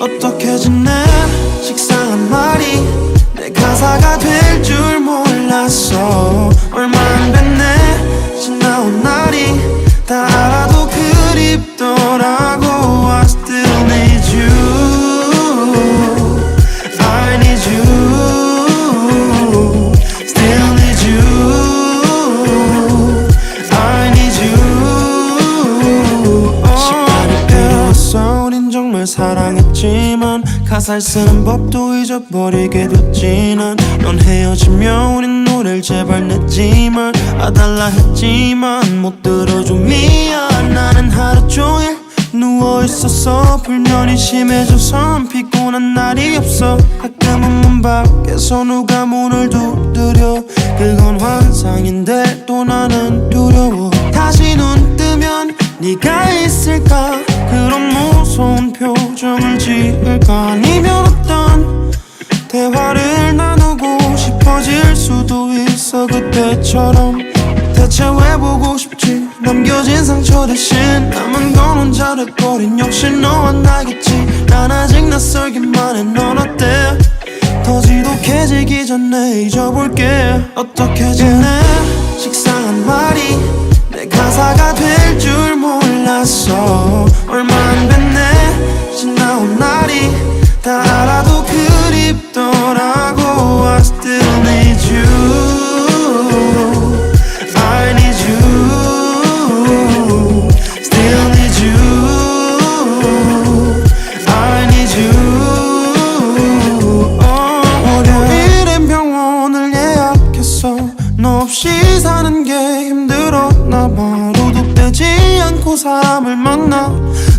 어떻게 지내 사랑했지만 가사를 쓰는 법도 잊어버리게 됐지 난넌 헤어지면 우린 노래를 제발 냈지만 아달라 했지만 못 들어줘. 미안. 나는 하루 종일 누워있었어. 불면이 심해져선 피곤한 날이 없어. 가끔은 문 밖에서 누가 문을 두드려. 그건 환상인데 정을 지을까 아니면 어떤 대화를 나누고 싶어질 수도 있어. 그때처럼 대체 왜 보고 싶지. 남겨진 상처 대신 남은 건 혼자 돼버린 역시 너와 나겠지. 난 아직 낯설기만 해넌 어때? 더 지독해지기 전에 잊어볼게. 어떻게 지내? 식상한 말이 내 가사가 될 줄 몰랐어 없이 사는 게 힘들었나 봐 도둑되지 않고 사람을 만나.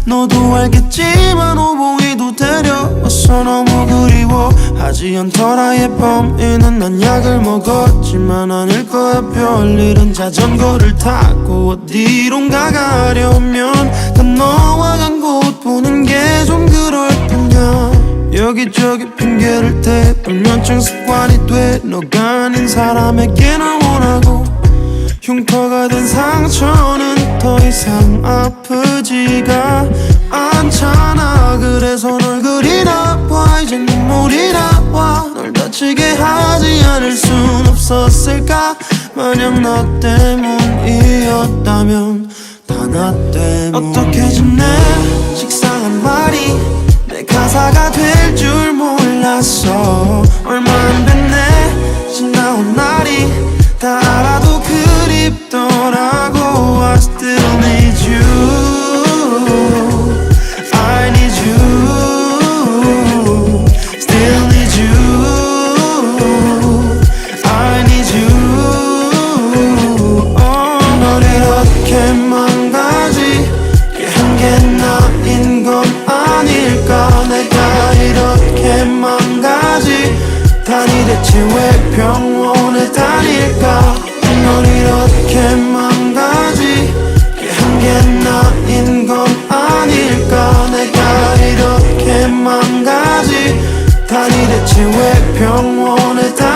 너도 알겠지만 오봉이도 데려왔어. 너무 그리워. 하지 않더라 예범이는 난 약을 먹었지만 아닐 거야. 별일은 자전거를 타고 어디론가 가려면 여기저기 핑계를 대 불면증 습관이 돼. 너가 아닌 사람에게 날 원하고 흉터가 된 상처는 더 이상 아프지가 않잖아. 그래서 널 그리나 봐. 이제 눈물이 나와. 널 다치게 하지 않을 순 없었을까? 만약 나 때문이었다면 다 나 때문 어떻게 지내? 식상한 말이 내 가사가 될 줄 몰랐어 얼마 안 됐네 지나온 날이 다 알아도 그립더라고 I still need you I need you Still need you I need you 어, 널 이렇게 망 아니 대체 왜 병원을 다닐까? 널 이렇게 망가지 한게 나인 건 아닐까? 내가 이렇게 망가지 다니 대체 왜 병원을 다